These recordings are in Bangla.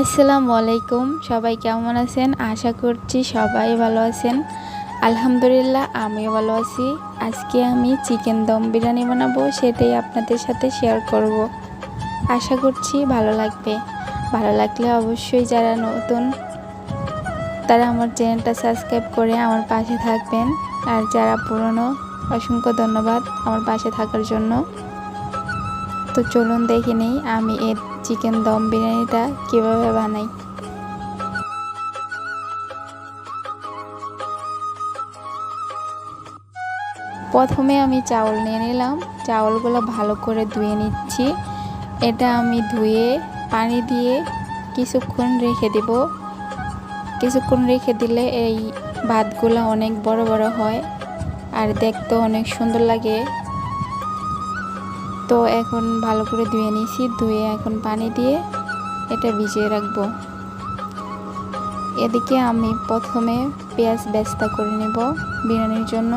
আসসালামু আলাইকুম, সবাই কেমন আছেন? আশা করছি সবাই ভালো আছেন। আলহামদুলিল্লাহ, আমিও ভালো আছি। আজকে আমি চিকেন দম বিরিয়ানি বানাবো, সেটাই আপনাদের সাথে শেয়ার করব। আশা করছি ভালো লাগবে। ভালো লাগলে অবশ্যই যারা নতুন, তারা আমার চ্যানেলটা সাবস্ক্রাইব করে আমার পাশে থাকবেন। আর যারা পুরনো, অসংখ্য ধন্যবাদ আমার পাশে থাকার জন্য। তো চলুন দেখে নেই, আমি এই চিকেন দম বিরিয়ানিটা কীভাবে বানাই? প্রথমে আমি চাউল নিয়ে নিলাম। চাউলগুলো ভালো করে ধুয়ে নিচ্ছি। এটা আমি ধুয়ে পানি দিয়ে কিছুক্ষণ রেখে দেব। কিছুক্ষণ রেখে দিলে এই ভাতগুলো অনেক বড় বড় হয়। আর দেখতে অনেক সুন্দর লাগে। তো এখন ভালো করে ধুয়ে নিয়েছি, ধুয়ে এখন পানি দিয়ে এটা ভিজিয়ে রাখব। এদিকে আমি প্রথমে পেঁয়াজ ব্যস্তা করে নেব বিরিয়ানির জন্য।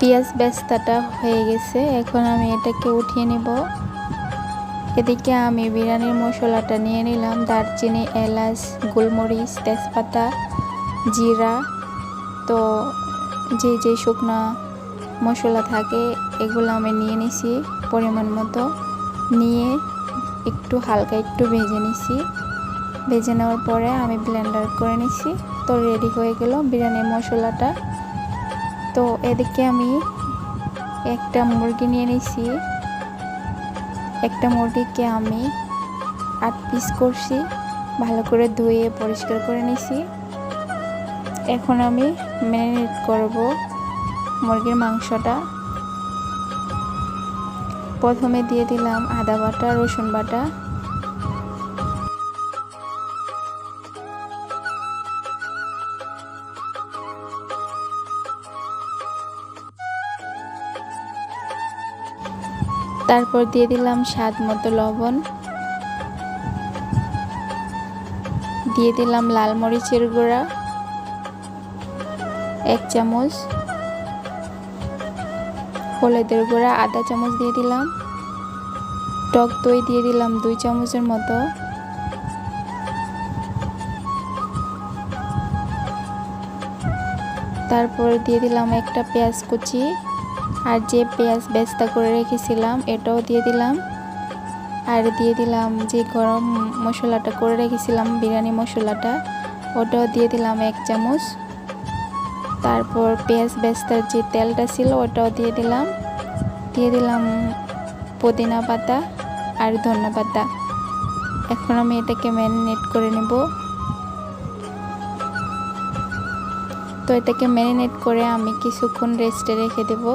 পেঁয়াজ বেস্তাটা হয়ে গেছে। এখন আমি এটাকে উঠিয়ে নেব। এদিকে আমি বিরিয়ানির মশলাটা নিয়ে নিলাম। দারচিনি, এলাচ, গোলমরিচ, তেজপাতা, জিরা। তো যে যে শুকনো মশলা থাকে, এগুলো আমি নিয়ে নিছি পরিমাণ মতো। নিয়ে একটু হালকা একটু ভেজে নিছি। ভেজে নেওয়ার পরে আমি ব্লেন্ডার করে নিছি। তো রেডি হয়ে গেল বিরিয়ানির মশলাটা। তো এদিকে আমি একটা মুরগি নিয়ে নিছি। একটা মুরগিকে আমি আট পিস করছি, ভালো করে ধুয়ে পরিষ্কার করে নিছি। এখন আমি ম্যারিনেট করব মুরগির মাংসটা। প্রথমে দিয়ে দিলাম আদা বাটা, রসুন বাটা। তারপর দিয়ে দিলাম স্বাদ মতো লবণ। দিয়ে দিলাম লাল মরিচের গুঁড়া, এক চামচ। হলুদের গুঁড়া, আধা চামচ দিয়ে দিলাম। টক দই দিয়ে দিলাম দুই চামচের মতো। তারপর দিয়ে দিলাম একটা পেঁয়াজ কুচি। আর যে পেঁয়াজ বেস্তা করে রেখেছিলাম, এটাও দিয়ে দিলাম। আর দিয়ে দিলাম যে গরম মশলাটা করে রেখেছিলাম, বিরিয়ানি মশলাটা, ওটাও দিয়ে দিলাম এক চামচ। তারপর পেঁয়াজ বেস্তার যে তেলটা ছিল, ওটাও দিয়ে দিলাম। দিয়ে দিলাম পুদিনা পাতা আর ধনে পাতা। এখন আমি এটাকে ম্যারিনেট করে নেব। তো এটাকে ম্যারিনেট করে আমি কিছুক্ষণ রেস্টে রেখে দেবো।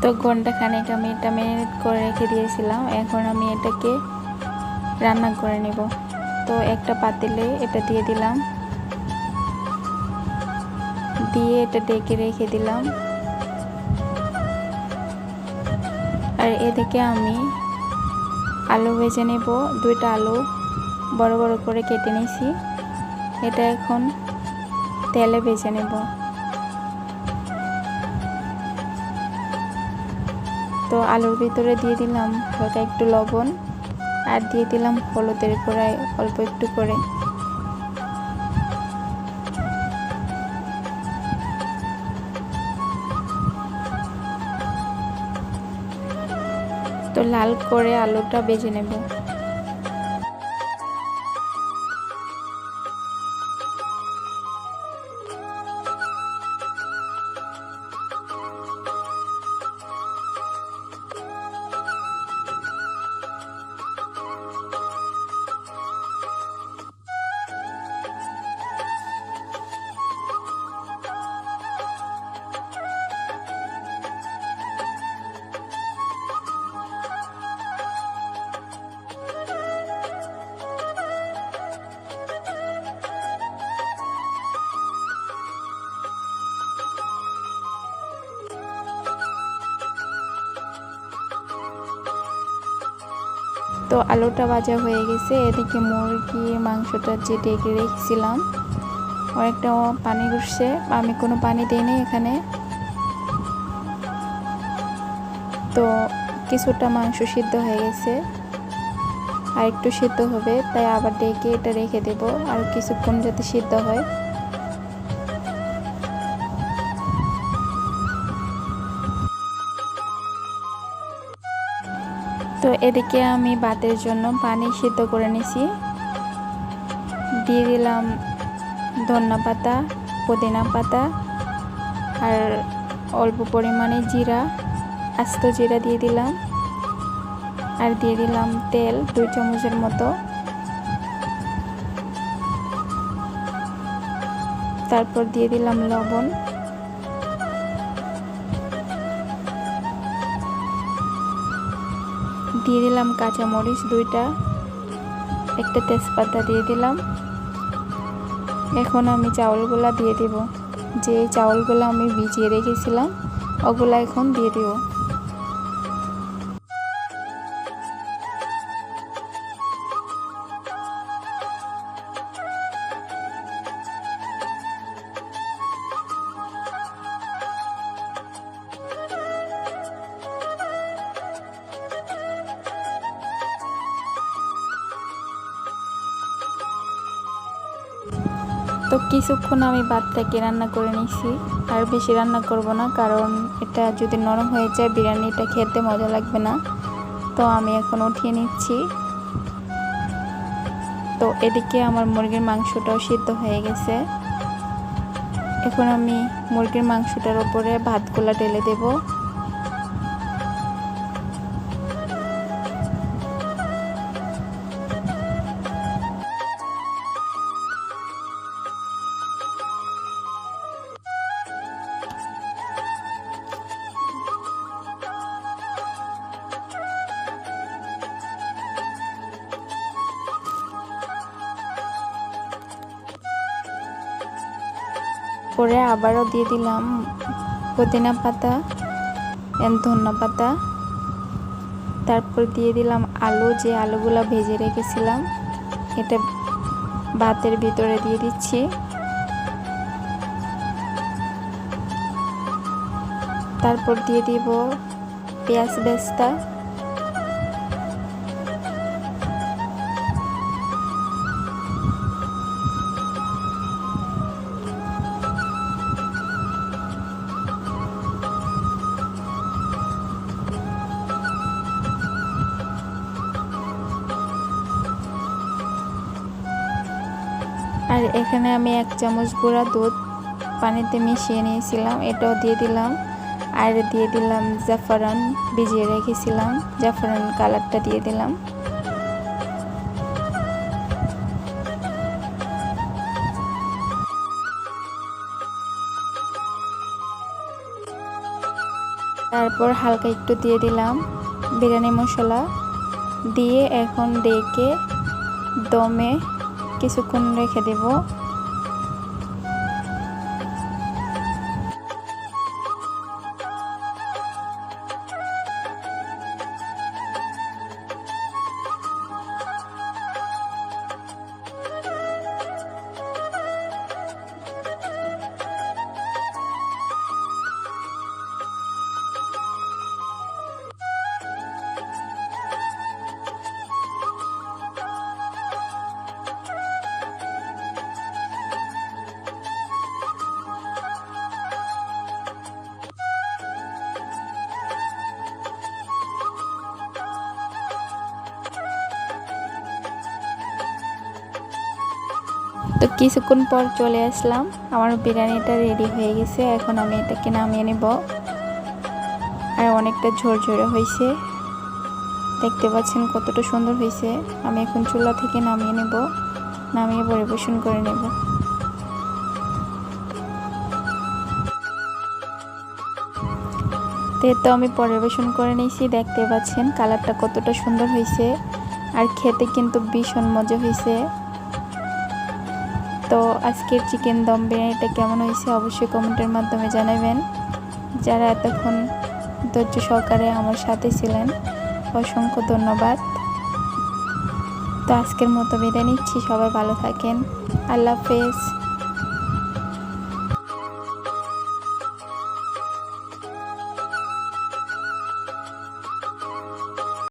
তো ঘণ্টা খানেক আমি এটা ম্যারিনেট করে রেখে দিয়েছিলাম। এখন আমি এটাকে রান্না করে নেব। তো একটা পাতিলে এটা দিয়ে দিলাম। দিয়ে এটা ডেকে রেখে দিলাম। আর এদিকে আমি আলু ভেজে নেব। দুইটা আলু বড় বড় করে কেটে নিয়েছি এটা এখন তেলে ভেজে নেব। তো আলুর ভিতরে দিয়ে দিলাম হালকা একটু লবণ আর দিয়ে দিলাম হলুদের গোড়ায় অল্প একটু করে। তো লাল করে আলুটা বেজে নেব। তো আলুটা ভাজা হয়ে গেছে, এদিকে মুরগির মাংসটা যে ডেকে রেখেছিলাম, অনেকটা পানি উঠছে আমি কোনো পানি দিইনি এখানে। তো কিছুটা মাংস সিদ্ধ হয়ে গেছে, আর একটু সিদ্ধ হবে, তাই আবার ডেকে এটা রেখে দেব, আর কিছুক্ষণ যাতে সিদ্ধ হয়। তো এদিকে আমি ভাতের জন্য পানি সিদ্ধ করে নিছি। দিয়ে দিলাম ধন্যা পাতা, পুদিনা পাতা আর অল্প পরিমাণে জিরা, আস্ত জিরা দিয়ে দিলাম। আর দিয়ে দিলাম তেল দুই চামচের মতো। তারপর দিয়ে দিলাম লবণ। দিয়ে দিলাম কাঁচামরিচ দুইটা, একটা তেজপাতা দিয়ে দিলাম। এখন আমি চাউলগুলা দিয়ে দেব। যে চাউলগুলো আমি ভিজিয়ে রেখেছিলাম, ওগুলো এখন দিয়ে দেব। তো কিছুক্ষণ আমি ভাতটাকে রান্না করে নিছি। আর বেশি রান্না করব না, কারণ এটা যদি নরম হয়ে যায়, বিরিয়ানিটা খেতে মজা লাগবে না। তো আমি এখন উঠিয়ে নিচ্ছি। তো এদিকে আমার মুরগির মাংসটাও সিদ্ধ হয়ে গেছে। এখন আমি মুরগির মাংসটার ওপরে ভাতগুলা ঢেলে দেবো। করে আবারও দিয়ে দিলাম পুদিনা পাতা ধন্যা পাতা। তারপর দিয়ে দিলাম আলু, যে আলুগুলো ভেজে রেখেছিলাম, এটা ভাতের ভিতরে দিয়ে দিচ্ছি। তারপর দিয়ে দিব পেঁয়াজ বেস্তা। এখানে আমি এক চামচ গুঁড়া দুধ পানিতে মিশিয়ে নিয়েছিলাম, এটাও দিয়ে দিলাম। আর দিয়ে দিলাম জাফরান, ভিজিয়ে রেখেছিলাম। জাফরান কালারটা দিয়ে দিলাম। তারপর হালকা একটু দিয়ে দিলাম বিরিয়ানি মশলা। দিয়ে এখন ডেকে দমে কিছুক্ষণ রেখে দেব। তো কিছুক্ষণ পর চলে আসলাম। আমার বিরিয়ানিটা রেডি হয়ে গেছে। এখন আমি এটাকে নামিয়ে নেব। আর অনেকটা ঝরঝরে হয়েছে। দেখতে পাচ্ছেন কতটা সুন্দর হয়েছে। আমি এখন চুলা থেকে নামিয়ে নেব। নামিয়ে পরিবেশন করে নেব। তো আমি পরিবেশন করে নিয়েছি। দেখতে পাচ্ছেন কালারটা কতটা সুন্দর হয়েছে। আর খেতে কিন্তু ভীষণ মজা হয়েছে। তো আজকের চিকেন দম বিরিয়ানিটা কেমন হয়েছে অবশ্যই কমেন্টের মাধ্যমে জানাবেন। যারা এতক্ষণ ধৈর্য সহকারে আমার সাথে ছিলেন, অসংখ্য ধন্যবাদ। তো আজকের মতো বিদায় নিচ্ছি, সবাই ভালো থাকেন। আল্লাহ হাফেজ।